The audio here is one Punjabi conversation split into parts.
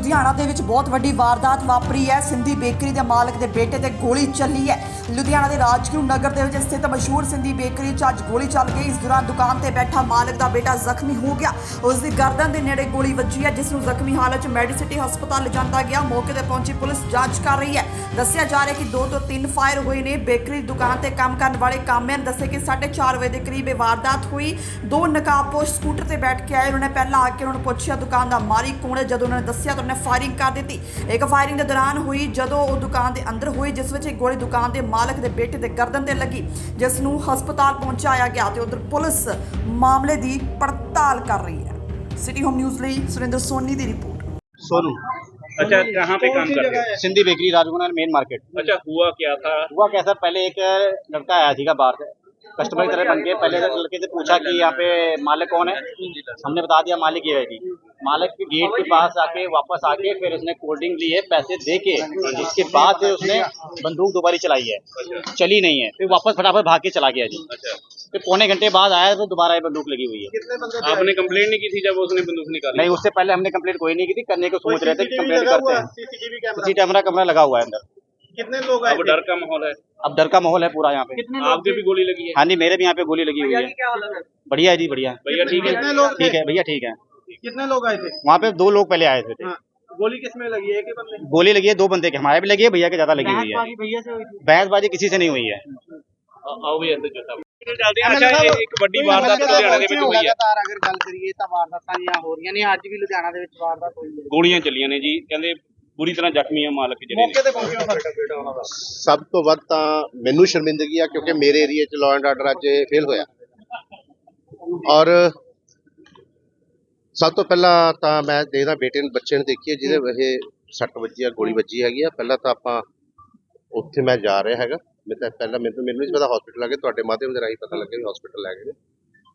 ਲੁਧਿਆਣਾ ਦੇ ਵਿੱਚ ਬਹੁਤ ਵੱਡੀ ਵਾਰਦਾਤ ਵਾਪਰੀ ਹੈ। ਸਿੰਧੀ ਬੇਕਰੀ ਦੇ ਮਾਲਕ ਦੇ ਬੇਟੇ ਤੇ ਗੋਲੀ ਚੱਲੀ ਹੈ। ਲੁਧਿਆਣਾ ਦੇ ਰਾਜਗੁਰੂ ਨਗਰ ਦੇ ਵਿੱਚ ਸਥਿਤ ਮਸ਼ਹੂਰ ਸਿੰਧੀ ਬੇਕਰੀ 'ਚ ਅੱਜ ਗੋਲੀ ਚੱਲ ਗਈ। ਇਸ ਦੌਰਾਨ ਦੁਕਾਨ ਤੇ ਬੈਠਾ ਮਾਲਕ ਦਾ ਬੇਟਾ ਜ਼ਖਮੀ ਹੋ ਗਿਆ। ਉਸ ਦੀ ਗਰਦਨ ਦੇ ਨੇੜੇ ਗੋਲੀ ਵੱਜੀ ਹੈ, ਜਿਸ ਨੂੰ ਜ਼ਖਮੀ ਹਾਲਤ 'ਚ ਮੈਡੀਸਿਟੀ ਹਸਪਤਾਲ ਲਿਜਾਂਦਾ ਗਿਆ। ਮੌਕੇ ਤੇ ਪਹੁੰਚੀ ਪੁਲਿਸ ਜਾਂਚ ਕਰ ਰਹੀ ਹੈ। ਦੱਸਿਆ ਜਾ ਰਿਹਾ ਕਿ ਦੋ ਤੋਂ ਤਿੰਨ ਫਾਇਰ ਹੋਏ ਨੇ। ਬੇਕਰੀ ਦੀ ਦੁਕਾਨ ਤੇ ਕੰਮ ਕਰਨ ਵਾਲੇ ਕਾਮਿਆਂ ਨੇ ਦੱਸਿਆ ਕਿ 4:30 ਵਜੇ ਦੇ ਕਰੀਬ ਇਹ ਵਾਰਦਾਤ ਹੋਈ। ਦੋ ਨਕਾਬਪੋਸ਼ ਸਕੂਟਰ ਤੇ ਬੈਠ ਕੇ ਆਏ। ਉਹਨਾਂ ਨੇ ਪਹਿਲਾਂ ਆ ਕੇ ਉਹਨਾਂ ਨੂੰ ਪੁੱਛਿਆ, ਦੁਕਾਨ ਦਾ ਮਾਰੀ ਕੌਣ ਹੈ? ਜਦੋਂ ਉਹਨਾਂ ਨੇ ਦੱਸਿਆ ਤਾਂ ਨੇ ਫਾਇਰਿੰਗ ਕਰ ਦਿੱਤੀ ਇੱਕ ਫਾਇਰਿੰਗ ਦੇ ਦੌਰਾਨ ਹੋਈ ਜਦੋਂ ਉਹ ਦੁਕਾਨ ਦੇ ਅੰਦਰ ਹੋਈ ਜਿਸ ਵਿੱਚ ਇੱਕ ਗੋਲੀ ਦੁਕਾਨ ਦੇ ਮਾਲਕ ਦੇ ਬੇਟੇ ਦੇ ਗਰਦਨ ਤੇ ਲੱਗੀ ਜਿਸ ਨੂੰ ਹਸਪਤਾਲ ਪਹੁੰਚਾਇਆ ਗਿਆ ਤੇ ਉਧਰ ਪੁਲਿਸ ਮਾਮਲੇ ਦੀ ਪੜਤਾਲ ਕਰ ਰਹੀ ਹੈ ਸਿਟੀ ਹੋਮ ਨਿਊਜ਼ ਲਈ ਸੁਰਿੰਦਰ ਸੋਨੀ ਦੀ ਰਿਪੋਰਟ सोनू अच्छा कहाँ पे काम कर रहे Sindhi bakery Rajguna main market हो अच्छा हुआ क्या था हुआ क्या सर पहले एक लड़का आया थी बाहर से कस्टमर की तरह बन के पहले तो लड़के से पूछा कि यहाँ पे मालिक कौन है हमने बता दिया मालिक ये है जी मालिक के गेट के पास आके वापस आके फिर उसने कोल्ड ड्रिंक ली है पैसे दे के इसके बाद फिर उसने बंदूक दोबारी चलाई है। चली नहीं है। फिर वापस फटाफट भाग के चला गया जी। अच्छा। फिर पौने घंटे बाद आया तो दोबारा ये बंदूक लगी हुई है। आपने कंप्लेंट नहीं की थी जब उसने बंदूक निकाली? नहीं उससे पहले हमने कंप्लेंट कोई नहीं की थी। करने को सोच रहे थे कंप्लेंट करते हैं। CCTV camera? सीसी कैमरा कमरा लगा हुआ है अंदर। कितने लोग अब डर का माहौल है। अब डर का माहौल है पूरा यहाँ पे। आपके भी गोली लगी है। हाँ जी मेरे भी यहाँ पे गोली लगी हुई है। बढ़िया है जी बढ़िया। भैया ठीक है? ठीक है भैया ठीक है। कितने लोग आए थे वहाँ पे दो लोग पहले आए थे हाँ गोली किसमें लगी है एक ही बंदे गोली लगी है दो बंदे के हमारे भी लगी है भैया के ज्यादा लगी हुई है भैया से हुई थी बहसबाजी किसी से नहीं हुई है आओ भी अंदर जो था ਚੱਲਦੇ ਆ ਅੱਛਾ ਇਹ ਇੱਕ ਵੱਡੀ ਵਾਰਦਾਤ ਲੁਧਿਆਣਾ ਦੇ ਵਿੱਚ ਹੋਈ ਹੈ ਲਗਾਤਾਰ ਅਗਰ ਗੱਲ ਕਰੀਏ ਤਾਂ ਵਾਰਦਾਤਾਂ ਜੀਆਂ ਹੋ ਰਹੀਆਂ ਨੇ ਅੱਜ ਵੀ ਲੁਧਿਆਣਾ ਦੇ ਵਿੱਚ ਵਾਰਦਾਤ ਹੋਈ ਹੈ ਗੋਲੀਆਂ ਚੱਲੀਆਂ ਨੇ ਜੀ ਕਹਿੰਦੇ ਪੂਰੀ ਤਰ੍ਹਾਂ ਜ਼ਖਮੀ ਆ ਮਾਲਕ ਜਿਹੜੇ ਨੇ ਤੇ ਪਹੁੰਚਿਆ ਸਾਡਾ ਬੇਟਾ ਉਹਨਾਂ ਦਾ ਸਭ ਤੋਂ ਵੱਧ ਤਾਂ ਮੈਨੂੰ ਸ਼ਰਮਿੰਦਗੀ ਆ ਕਿਉਂਕਿ ਮੇਰੇ ਏਰੀਆ 'ਚ ਲਾਅ ਐਂਡ ਆਰਡਰ ਅੱਜ ਫੇਲ ਹੋਇਆ ਔਰ ਸਭ ਤੋਂ ਪਹਿਲਾਂ ਤਾਂ ਮੈਂ ਦੇਖਦਾ ਬੇਟੇ ਨੂੰ ਬੱਚੇ ਨੂੰ ਦੇਖੀਏ ਜਿਹਦੇ ਇਹ ਸੱਟ ਵੱਜੀ ਆ ਗੋਲੀ ਵੱਜੀ ਹੈਗੀ ਆ ਪਹਿਲਾਂ ਤਾਂ ਆਪਾਂ ਉੱਥੇ ਮੈਂ ਜਾ ਰਿਹਾ ਹੈਗਾ। ਮੈਂ ਤਾਂ ਪਹਿਲਾਂ ਮੈਨੂੰ ਮੈਨੂੰ ਨਹੀਂ ਪਤਾ ਹਸਪੀਟਲ ਆ ਕੇ ਤੁਹਾਡੇ ਮਾਧਿਅਮ ਦੇ ਰਾਹੀਂ ਪਤਾ ਲੱਗਿਆ ਵੀ ਹਸਪੀਟਲ ਲੈ ਗਏ ਨੇ।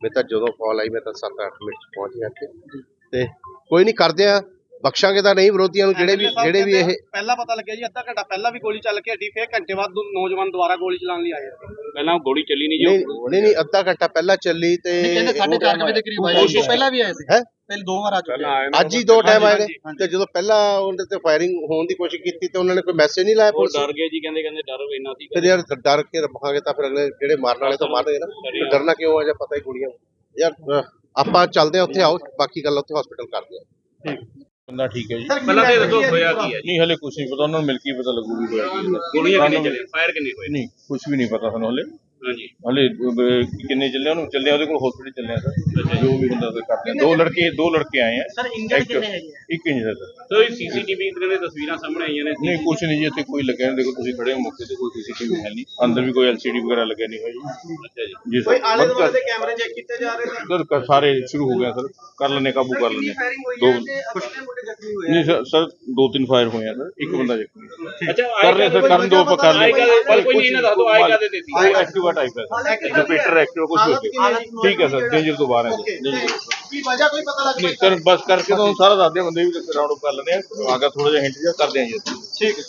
ਮੈਂ ਤਾਂ ਜਦੋਂ ਕਾਲ ਆਈ ਮੈਂ ਤਾਂ 7-8 ਮਿੰਟ ਪਹੁੰਚ ਗਿਆ ਇੱਥੇ। ਤੇ ਕੋਈ ਨਹੀਂ ਕਰਦੇ ਆ ਬਖਸ਼ਾਂਗੇ ਤਾਂ ਨਹੀਂ ਵਿਰੋਧੀਆਂ ਨੂੰ ਜਿਹੜੇ ਵੀ ਜਿਹੜੇ ਵੀ ਇਹ ਪਹਿਲਾਂ ਪਤਾ ਲੱਗਿਆ ਜੀ ਅੱਧਾ ਘੰਟਾ ਪਹਿਲਾਂ ਵੀ ਗੋਲੀ ਚੱਲ ਕੇ ਹਟੀ ਫਿਰ ਘੰਟੇ ਬਾਅਦ ਨੌਜਵਾਨ ਦੁਬਾਰਾ ਗੋਲੀ ਚਲਾਉਣ ਲਈ ਆਏ ਪਹਿਲਾਂ ਗੋਲੀ ਚੱਲੀ ਨਹੀਂ ਜੀ ਨਹੀਂ ਨਹੀਂ ਅੱਧਾ ਘੰਟਾ ਪਹਿਲਾਂ ਚੱਲੀ ਤੇ ਵਜੇ ਦੇ ਕਰੀਬ ਆਏ ਤੋਂ ਪਹਿਲਾਂ ਵੀ ਆਏ ਸੀ। ਹੈ? ਪਹਿਲੇ ਦੋ ਵਾਰ ਆ ਚੁੱਕੇ ਨੇ ਅੱਜ ਹੀ ਦੋ ਟਾਈਮ ਆਏ ਨੇ ਤੇ ਜਦੋਂ ਪਹਿਲਾਂ ਉਹਦੇ ਤੇ ਫਾਇਰਿੰਗ ਹੋਣ ਦੀ ਕੋਸ਼ਿਸ਼ ਕੀਤੀ ਤੇ ਉਹਨਾਂ ਨੇ ਕੋਈ ਮੈਸੇਜ ਨਹੀਂ ਲਾਇਆ ਉਹ ਪੁਲਿਸ ਡਰ ਗਏ ਜੀ ਕਹਿੰਦੇ ਕਹਿੰਦੇ ਡਰ ਇੰਨਾ ਸੀ ਫਿਰ ਯਾਰ ਡਰ ਕੇ ਰੱਖਾਂਗੇ ਤਾਂ ਫਿਰ ਅਗਲੇ ਜਿਹੜੇ ਮਾਰਨ ਵਾਲੇ ਤਾਂ ਮਾਰਨਗੇ ਨਾ। ਫਿਰ ਡਰਨਾ ਕਿਉਂ ਆ ਜਾਂ ਪਤਾ ਹੀ ਗੋਲੀਆਂ ਯਾਰ ਅਹ, ਆਪਾਂ ਚੱਲਦੇ ਆ ਉੱਥੇ ਆਓ ਬਾਕੀ ਗੱਲ ਉੱਥੇ ਹਸਪੀਟਲ ਕਰਦੇ ਆ ਬੰਦਾ ਠੀਕ ਹੈ ਜੀ। ਪਹਿਲਾਂ ਤੇ ਦੱਸੋ ਹੋਇਆ ਕੀ ਹੈ ਜੀ? ਨਹੀਂ ਹਲੇ ਕੁਝ ਨਹੀਂ ਪਤਾ ਉਹਨਾਂ ਨੂੰ ਮਿਲ ਕੇ ਹੀ ਪਤਾ ਲੱਗੂਗੀ ਹੋਇਆ ਕੀ ਹੈ। ਗੋਲੀਆਂ ਕਿੰਨੇ ਚੱਲੇ ਫਾਇਰ ਕਿੰਨੇ ਹੋਏ ਨਹੀਂ ਕੁਝ ਵੀ ਨਹੀਂ ਪਤਾ ਸਾਨੂੰ ਹਲੇ। ਹਾਂਜੀ। ਹਲੇ ਕਿੰਨੇ ਚੱਲੇ ਉਹਨੂੰ? ਚੱਲੇ ਉਹਦੇ ਕੋਲ ਹਸਪੀਟਲ ਚੱਲੇ ਆ ਸਰ ਜੋ ਵੀ ਹੁੰਦਾ ਸਰ ਕਰਦੇ ਆ ਦੋ ਲੜਕੇ ਦੋ ਲੜਕੇ ਆਏ ਆ। ਸਰ ਇੰਜਰਡ ਕਿੰਨੇ ਹੈਗੇ ਆ? ਇੱਕ ਇੰਜਰ ਸਰ। ਸੋ ਇਹ ਸੀਸੀਟੀਵੀ ਦੇ ਤਸਵੀਰਾਂ ਸਾਹਮਣੇ ਆਈਆਂ ਨੇ। ਨਹੀਂ ਕੁਝ ਨਹੀਂ ਜੀ ਇੱਥੇ ਕੋਈ ਲੱਗਿਆ ਨਹੀਂ। ਦੇਖੋ ਤੁਸੀਂ ਖੜੇ ਹੋ ਮੌਕੇ ਤੇ ਕੋਈ ਸੀਸੀਟੀਵੀ ਹੈ ਨਹੀਂ। ਅੰਦਰ ਵੀ ਕੋਈ ਐਲਸੀਡੀ ਵਗੈਰਾ ਲੱਗਿਆ ਨਹੀਂ ਹੋਈ ਅੱਛਾ ਜੀ। ਜੀ ਕੋਈ ਸਰ ਆਲੇ ਦੁਆਲੇ ਕਰ- ਦੇ ਕੈਮਰੇ ਚੈੱਕ ਕੀਤੇ ਜਾ ਰਹੇ ਸਰ ਕਰ- ਸਾਰੇ ਸ਼ੁਰੂ ਹੋ ਗਿਆ ਸਰ। ਕਰ ਲੈਣੇ ਕਾਬੂ ਕਰ ਲੈਣੇ ਦੋ ਨਹੀਂ ਸਰ ਸਰ ਦੋ ਤਿੰਨ ਫਾਇਰ ਹੋਏ ਆ ਸਰ। ਇੱਕ ਬੰਦਾ ਜ਼ਖਮੀ। ਅੱਛਾ ਕਰ ਰਹੇ ਸਰ ਕਰਨ ਦੋ ਆਪਾਂ ਕਰ ਲੈ ਆਏਗਾ ਪਰ ਕੋਈ ਨਹੀਂ ਨਾ ਦੱਸ ਦੋ ਆਏਗਾ ਦੇ ਦਿੱਤੀ ਐਕਟਿਵਾ ਟਾਈਪ ਹੈ? ਸਰ ਰਿਪੀਟਰ ਐਕਟਿਵਾ ਕੁਝ ਵੀ ਠੀਕ ਹੈ ਸਰ ਡੇਂਜਰ ਤੋਂ ਬਾਹਰ ਹੈ danger ਤੋਂ। ਕੀ ਵਜ੍ਹਾ ਕੋਈ ਪਤਾ ਲੱਗ ਨਹੀਂ ਸਰ ਬਸ ਕਰਕੇ ਤੁਹਾਨੂੰ ਸਾਰਾ ਦੱਸਦੇ ਬੰਦੇ ਵੀ ਰਾਉਂਡ ਅਪ ਕਰ ਲੈਂਦੇ ਆ। ਆਗਾ ਥੋੜਾ ਜਿਹਾ ਹਿੰਟ ਜਿਹਾ ਕਰਦੇ ਆ ਜੀ। ਠੀਕ ਹੈ।